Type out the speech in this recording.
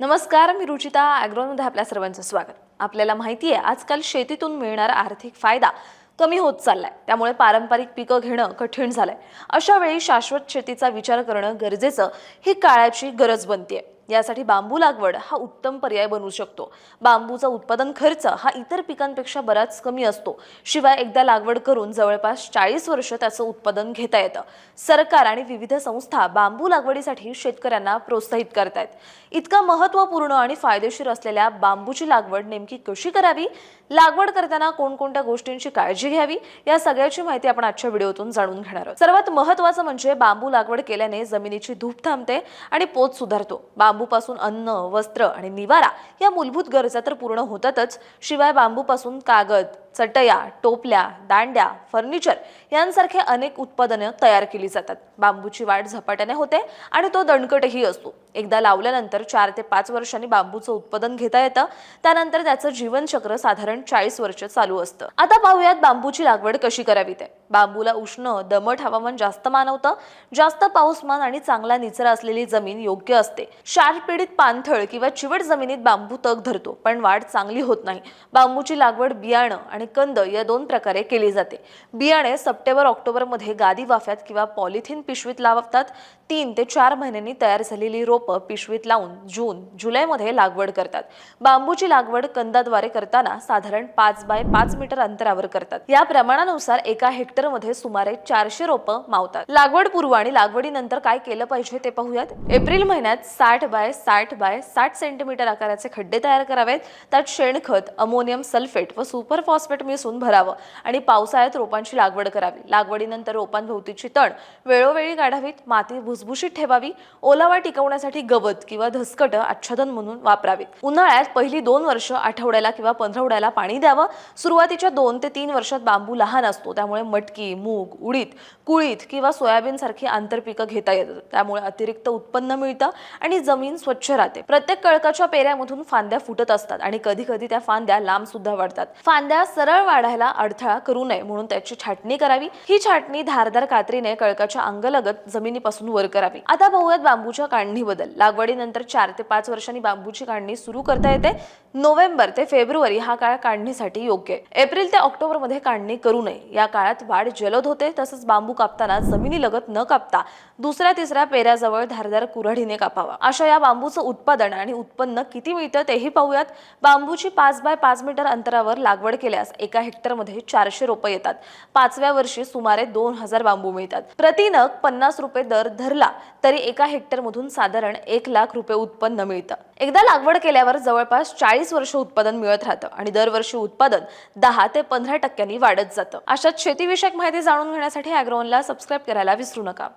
नमस्कार मी रुचिता ॲग्रोमध्ये आपल्या सर्वांचं स्वागत. आपल्याला माहिती आहे आजकाल शेतीतून मिळणारा आर्थिक फायदा कमी होत चाललाय. त्यामुळे पारंपरिक पिकं घेणं कठीण झालंय. अशा वेळी शाश्वत शेतीचा विचार करणं गरजेचं ही काळाची गरज बनते यासाठी बांबू लागवड हा उत्तम पर्याय बनू शकतो. बांबूचा उत्पादन खर्च हा इतर पिकांपेक्षा बराच कमी असतो. शिवाय एकदा लागवड करून जवळपास चाळीस वर्ष त्याचं उत्पादन घेता येतं. सरकार आणि विविध संस्था बांबू लागवडीसाठी शेतकऱ्यांना प्रोत्साहित करतायत. इतका महत्त्वपूर्ण आणि फायदेशीर असलेल्या बांबूची लागवड नेमकी कशी करावी? लागवड करताना कोणकोणत्या गोष्टींची काळजी घ्यावी? या सगळ्याची माहिती आपण आजच्या व्हिडिओतून जाणून घेणार आहोत. सर्वात महत्त्वाचं म्हणजे बांबू लागवड केल्याने जमिनीची धूप थांबते आणि पोत सुधारतो. बांबू बांबूपासून अन्न वस्त्र आणि निवारा या मूलभूत गरजा तर पूर्ण होतातच. शिवाय बांबूपासून कागद चटया टोपल्या दांड्या फर्निचर यांसारखे अनेक उत्पादनं तयार केली जातात. बांबूची वाढ झपाट्याने होते आणि तो दणकटही असतो. एकदा लावल्यानंतर चार ते पाच वर्षांनी बांबूचं उत्पादन घेता येतं. त्यानंतर त्याचं जीवनचक्र साधारण चाळीस वर्ष चालू असतं. आता पाहूयात बांबूची लागवड कशी करावी ते. बांबूला उष्ण दमट हवामान जास्त मानवतं. जास्त पाऊसमान आणि चांगला निचरा असलेली जमीन योग्य असते. क्षार पीडित पाणथळ किंवा चिवट जमिनीत बांबू तग धरतो पण वाढ चांगली होत नाही. बांबूची लागवड बियाणं आणि कंद या दोन प्रकारे केली जाते. बियाणे सप्टेंबर ऑक्टोबरमध्ये गादी वाफ्यात किंवा पॉलिथिन पिशवीत लावतात. तीन ते चार महिन्यांनी तयार झालेली रोपं पिशवीत लावून जून जुलैमध्ये लागवड करतात. बांबूची लागवड कंदाद्वारे करताना साधारण पाच बाय पाच मीटर अंतरावर करतात. या प्रमाणानुसार एका हेक्टरमध्ये सुमारे चारशे रोपं मावतात. लागवड पूर्व आणि लागवडीनंतर काय केलं पाहिजे ते पाहूयात. एप्रिल महिन्यात साठ बाय साठ बाय साठ सेंटीमीटर आकाराचे खड्डे तयार करावेत. त्यात शेणखत अमोनियम सल्फेट व सुपर फॉस्फेट मिसळून भरावं आणि पावसाळ्यात रोपांची लागवड करावी. लागवडीनंतर रोपांभोवतीची तण वेळोवेळी काढावीत माती भुसभुशीत ठेवावी ओलावा टिकवण्यासाठी गवत किंवा धसकट आच्छादन म्हणून वापरावीत. उन्हाळ्यात पहिली दोन वर्ष आठवड्याला किंवा पंधरवड्याला पाणी द्यावं. सुरुवातीच्या दोन ते तीन वर्षात बांबू लहान असतो त्यामुळे मटकी मूग उडीद कुळीत किंवा सोयाबीन सारखी आंतरपिकं घेता येतात. त्यामुळे अतिरिक्त उत्पन्न मिळतं आणि जमीन स्वच्छ राहते. प्रत्येक कळकाच्या पेऱ्यामधून फांद्या फुटत असतात आणि कधी कधी त्या फांद्या लांब सुद्धा वाढतात. फांद्या सरळ वाढायला अडथळा करू नये म्हणून त्याची छाटणी करावी. ही छाटणी धारदार कात्रीने कळकाच्या अंगलगत जमिनीपासून वर करावी. आता पाहूयात बांबूच्या काढणीबद्दल लागवडीनंतर चार ते पाच वर्षांनी बांबूची काढणी सुरू करता येते. नोव्हेंबर ते फेब्रुवारी हा काळ काढणीसाठी योग्य आहे. एप्रिल ते ऑक्टोबरमध्ये काढणी करू नये. या काळात वाढ जलद होते तसंच बांबू कापताना जमिनी लगत न कापता दुसऱ्या तिसऱ्या पेऱ्याजवळ धारदार कुऱ्हाडीने कापावा. अशा या बांबूचं उत्पादन आणि उत्पन्न किती मिळतं तेही पाहूयात. बांबूची पाच बाय पाच मीटर अंतरावर लागवड केल्यास एका हेक्टरमध्ये चारशे रोपं येतात. पाचव्या वर्षी सुमारे दोन हजार बांबू मिळतात. प्रतिनग पन्नास रुपये दर धरला तरी एका हेक्टरमधून साधारण एक लाख रुपये उत्पन्न मिळतं. एकदा लागवड केल्यावर जवळपास चाळीस वर्ष उत्पादन मिळत राहतं आणि दरवर्षी उत्पादन दहा ते पंधरा टक्क्यांनी वाढत जातं. अशाच शेतीविषयक माहिती जाणून घेण्यासाठी अॅग्रोनला सबस्क्राईब करायला विसरू नका.